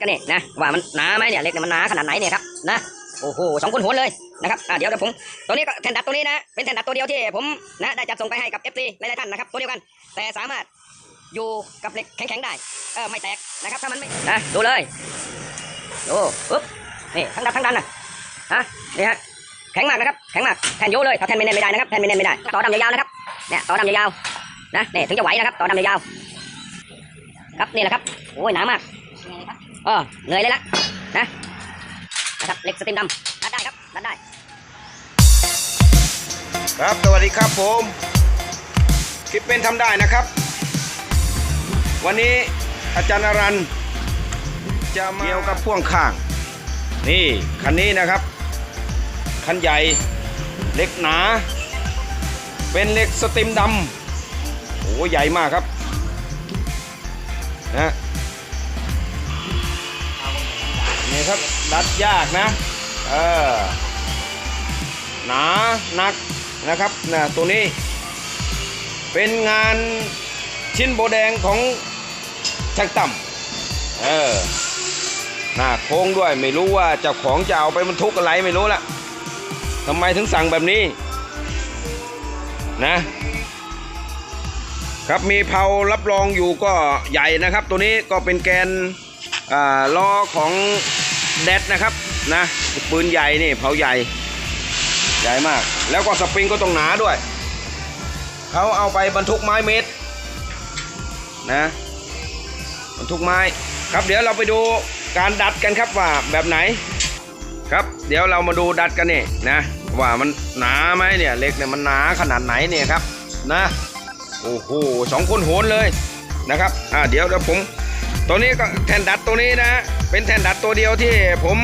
กันนี่ยนะว่ามันหนาไหมเนี่ยเหล็กเนี่ยมันหนาขนาดไหนเนี่ยครับนะโอ้โหสองคนโหนเลยนะครับอ่าเดี๋ยวเดี๋ยวผมตัวนี้ก็แทนดัดตัวนี้นะเป็นแทนดัดตัวเดียวที่ผมนะได้จัดส่งไปให้กับ FC หลายๆท่านนะครับตัวเดียวกัน แต่สามารถอยู่กับเหล็กแข็งๆได้เออไม่แตกนะครับถ้ามันไม่นะดูเลยดูปึ๊บนี่ทั้งดัดทั้งดันนะฮะนี่ฮะแข็งมากนะครับแข็งมากแทนโยเลยถ้าแทนไม่แน่นไม่ได้นะครับแทนไม่แน่นไม่ได้ต่อดำยาวๆนะครับเนี่ยต่อดำยาวๆนะเนี่ยถึงจะไหวนะครับต่อดำยาวๆครับนี่แหละครับโอ้ยหนามากเออเหนื่อยเลยละนะนะครับเหล็กสติมดำดัดได้ครับดัดได้ ครับสวัสดีครับผมคลิปเป็นทำได้นะครับ วันนี้อาจารย์อรันต์จะมาเกี่ยวกับพ่วงข้าง นี่คันนี้นะครับ คันใหญ่เล็กหนา เป็นเหล็กสติมดำโอ้ใหญ่มากครับนะ นี่ครับดัดยากนะ เออหนาหนักนะครับนะตัวนี้ เป็นงานชิ้นโบแดงของช่างต่ำเออหน้าโค้งด้วยไม่รู้ว่าเจ้าของจะเอาไปบรรทุกอะไรไม่รู้ละทำไมถึงสั่งแบบนี้นะครับมีเผารับรองอยู่ก็ใหญ่นะครับ ตัวนี้ก็เป็นแกน ล้อของแดดนะครับนะปืนใหญ่นี่เผาใหญ่ใหญ่มาก แล้วก็สปริงก็ต้องหนาด้วยเขาเอาไปบรรทุกไม้เม็ดนะบรรทุกไม้ครับเดี๋ยวเราไปดูการดัดกันครับว่าแบบไหนครับ เดี๋ยวเรามาดูดัดกันนี่นะว่ามันหนาไหมเนี่ยเหล็กเนี่ยมันหนาขนาดไหนเนี่ยครับนะโอ้โหสองคนโหนเลยนะครับอ่าเดี๋ยวเดี๋ยวผม ตัวนี้ก็แทนดัดตัวนี้นะ เป็นแทนดัดตัวเดียวที่ผม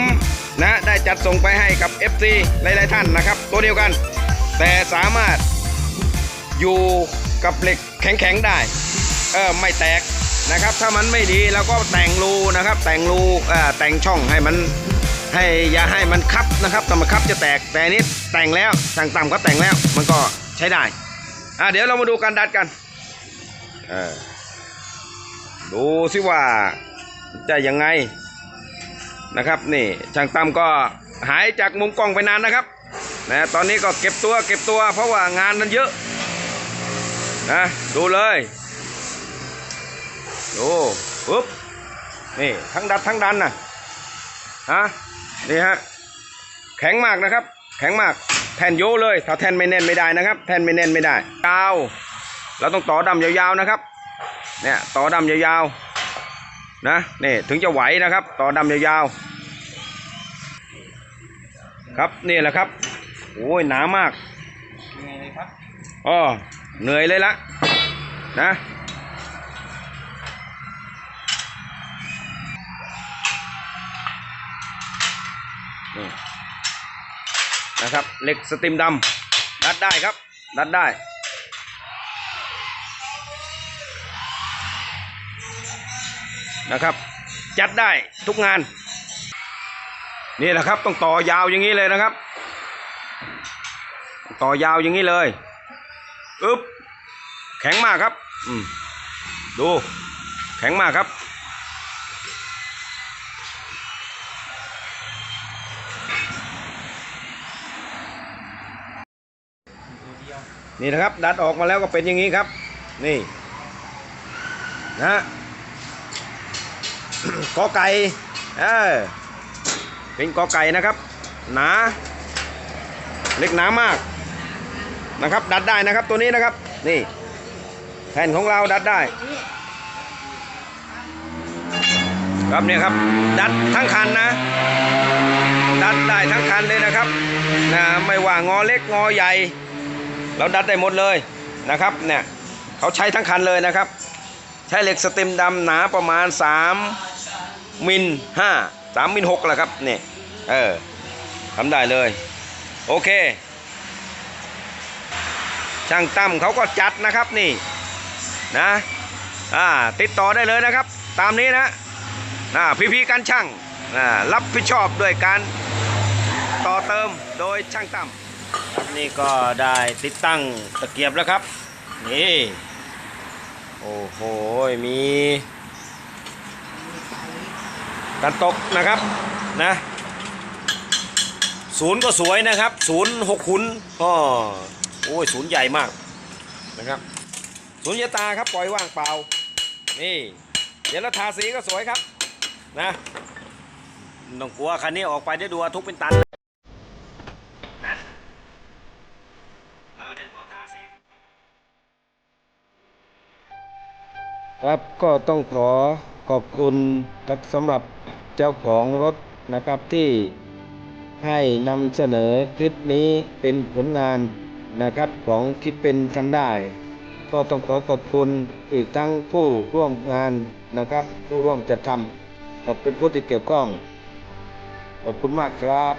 นะได้จัดส่งไปให้กับ FC หลาย ๆ ท่านนะครับ ตัวเดียวกัน แต่สามารถอยู่กับเหล็กแข็ง ๆ ได้เออไม่แตกนะครับ ถ้ามันไม่ดีเราก็แต่งรูนะครับ แต่งรูเอ่อแต่งช่องให้มันให้อย่าให้มันคับนะครับถ้ามันคับจะแตกแต่นี้แต่งแล้วสั่งต่ำก็แต่งแล้วมันก็ใช้ได้อะเดี๋ยวเรามาดูการดัดกันเออ ดูสิว่าจะยังไงนะครับนี่ช่างตั้มก็หายจากมุมกล้องไปนานนะครับนะตอนนี้ก็เก็บตัวเก็บตัวเพราะว่างานมันเยอะนะดูเลยดูปุ๊บนี่ทั้งดัดทั้งดันนะฮะนี่ฮะแข็งมากนะครับ แข็งมากแทนโยเลยถ้าแทนไม่แน่นไม่ได้นะครับ แทนไม่แน่นไม่ได้ยาวเราต้องต่อดำยาวๆนะครับ เนี่ยต่อดำยาวๆนะนี่ถึงจะไหวนะครับ ต่อดำยาวๆครับนี่แหละครับโอ้ยหนามากอ๋อเหนื่อยเลยละนะนี่นะครับเหล็กสติมดำดัดได้ครับ ดัดได้ นะครับ จัดได้ทุกงาน นี่แหละครับต้องต่อยาวอย่างนี้เลยนะครับ ต่อยาวอย่างนี้เลยอึ๊บแข็งมากครับอืมดูแข็งมากครับ นี่นะครับ ดัดออกมาแล้วก็เป็นอย่างนี้ครับ นี่นะ กอไก่เออเป็นกอไก่นะครับหนาเล็กหนามากนะครับ ดัดได้นะครับตัวนี้นะครับ นี่แผ่นของเราดัดได้ ครับเนี่ยครับ ดัดทั้งคันนะ ดัดได้ทั้งคันเลยนะครับนะไม่ว่างอเล็กงอใหญ่ เราดัดได้หมดเลยนะครับเนี่ยเขาใช้ทั้งคันเลยนะครับ ใช้เหล็กสเต็มดำหนาประมาณ 3 มิล5 3มิล6แหละครับเนี่ยเออทำได้เลย โอเค ช่างตั้มเขาก็จัดนะครับนี่นะอ่าติดต่อได้เลยนะครับ ตามนี้นะอ่าพี่ๆกันช่างอ่ารับผิดชอบด้วยการต่อเติมโดยช่างตั้มนี่ก็ได้ติดตั้งตะเกียบแล้วครับ นี่ โอ้โห มี กันตกนะครับนะศูนย์ก็สวยนะครับศูนย์หกขุนก็โอ้ยศูนย์ใหญ่มากนะครับศูนย์ยตาครับปล่อยว่างเปล่า นี่เดี๋ยวเราทาสีก็สวยครับนะต้องกลัวคันนี้ออกไปได้ดูทุกเป็นตันนะครับก็ต้องขอขอบคุณสำหรับ เจ้าของรถนะครับที่ให้นำเสนอคลิปนี้เป็นผลงานนะครับของคิดเป็นทันได้ ก็ต้องขอขอบคุณอีกทั้งผู้ร่วมงานนะครับผู้ร่วมจัดทำขอบคุณผู้ที่เกี่ยวข้องขอบคุณมากครับ